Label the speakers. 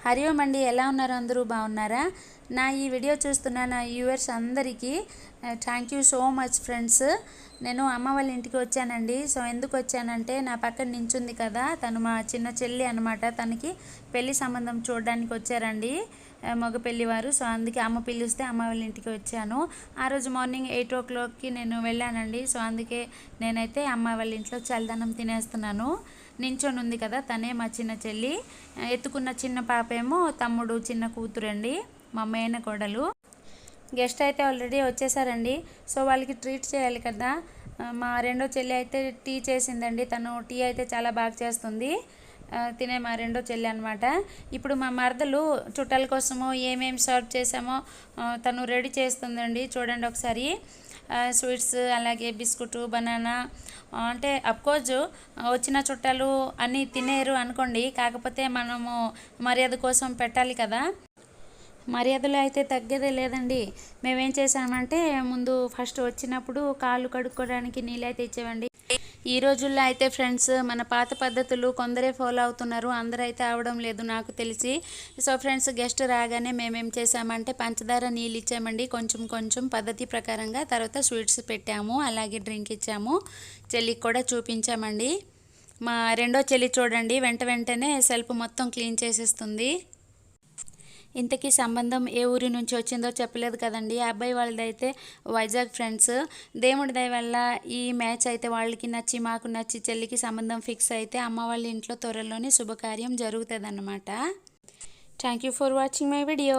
Speaker 1: హరి ఓం అండి ఎలా ఉన్నారు అందరూ? బాగున్నారా? నా ఈ వీడియో చూస్తున్న నా వ్యూవర్స్ అందరికీ thank you so much friends నేను అమ్మ వాళ్ళ ఇంటికి వచ్చానండి. సో ఎందుకు వచ్చానంటే నా పక్కన నించుంది కదా. తను మా చిన్న చెల్లి అనమాట తనకి పెళ్ళి సంబంధం చూడడానికి వచ్చారండి. మగ పెళ్ళివారు. సో అందుకే అమ్మ పిలిస్తే అమ్మ వాళ్ళ ఇంటికి వచ్చాను. ఆ రోజు మార్నింగ్ ఎయిట్ ఓ క్లాక్కి నేను వెళ్ళానండి. సో అందుకే నేనైతే అమ్మ వాళ్ళ ఇంట్లో చల్లదనం తినేస్తున్నాను. నించొని ఉంది కదా తనే మా చిన్న చెల్లి. ఎత్తుకున్న చిన్న పాపేమో తమ్ముడు చిన్న కూతురండి. మా మేన కోడలు గెస్ట్ అయితే ఆల్రెడీ వచ్చేసారండి. సో వాళ్ళకి ట్రీట్ చేయాలి కదా. మా రెండో చెల్లి అయితే టీ చేసిందండి. తను టీ అయితే చాలా బాగా చేస్తుంది. తినే మా రెండో చెల్లి అనమాట ఇప్పుడు మా మరదలు చుట్టాల కోసము ఏమేమి సర్వ్ చేసామో తను రెడీ చేస్తుందండి. చూడండి ఒకసారి. స్వీట్స్ అలాగే బిస్కుట్ బనానా అంటే అఫ్కోర్స్ వచ్చిన చుట్టాలు అన్నీ తినేరు అనుకోండి. కాకపోతే మనము మర్యాద కోసం పెట్టాలి కదా. మర్యాదలు అయితే తగ్గేదే లేదండి. మేమేం చేసామంటే ముందు ఫస్ట్ వచ్చినప్పుడు కాళ్ళు కడుక్కోవడానికి నీళ్ళు అయితే ఇచ్చేవండి. ఈ రోజుల్లో అయితే ఫ్రెండ్స్ మన పాత పద్ధతులు కొందరే ఫాలో అవుతున్నారు. అందరూ అయితే అవడం లేదు నాకు తెలిసి. సో ఫ్రెండ్స్ గెస్ట్ రాగానే మేమేం చేసామంటే పంచదార నీళ్ళు ఇచ్చామండి. కొంచెం కొంచెం పద్ధతి ప్రకారంగా. తర్వాత స్వీట్స్ పెట్టాము. అలాగే డ్రింక్ ఇచ్చాము. చెల్లికి కూడా చూపించామండి. మా రెండో చెల్లి చూడండి. వెంట వెంటనే సెల్ఫ్ మొత్తం క్లీన్ చేసేస్తుంది. ఇంతకీ సంబంధం ఏ ఊరి నుంచి వచ్చిందో చెప్పలేదు కదండి. ఆ అబ్బాయి వాళ్ళదైతే వైజాగ్ ఫ్రెండ్స్. దేవుడి దయ వల్ల ఈ మ్యాచ్ అయితే వాళ్ళకి నచ్చి మాకు నచ్చి చెల్లికి సంబంధం ఫిక్స్ అయితే అమ్మ వాళ్ళ ఇంట్లో త్వరలోనే శుభకార్యం జరుగుతుంది అన్నమాట thank you for watching my video.